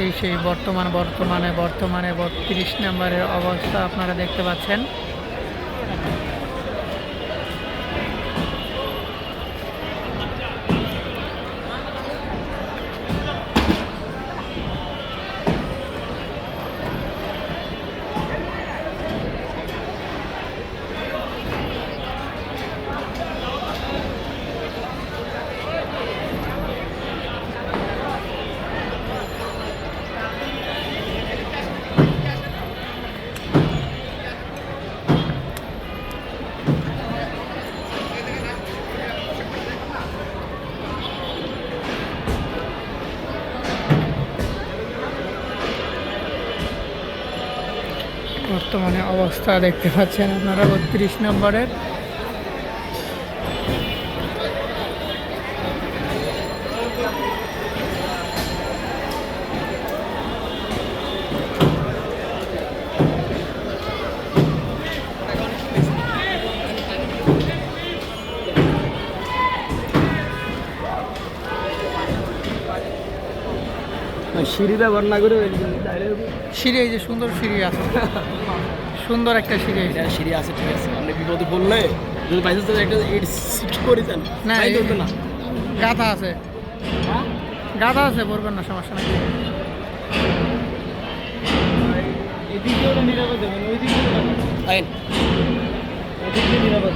এই সেই বর্তমান বর্তমানে বর্তমানে বত্রিশ নম্বরের অবস্থা আপনারা দেখতে পাচ্ছেন। বর্তমানে অবস্থা দেখতে পাচ্ছেন আপনারা বত্রিশ নম্বরের। সিঁড়ি ব্যবহার না করে সিঁড়ি এই যে সুন্দর সিঁড়ি আছে। সুন্দর একটা সিঁড়ি আছে। সিঁড়ি আছে ঠিক আছে। আপনি বিপদে বললে যদি বাইসেন্স একটা ইট সিট করে দেন। না, এই- ধরবে না। গাথা আছে। গাথা আছে বলবেন না সমস্যা নেই। এদিকে নিরাপদ দেবেন ওই দিকে নিরাপদ না।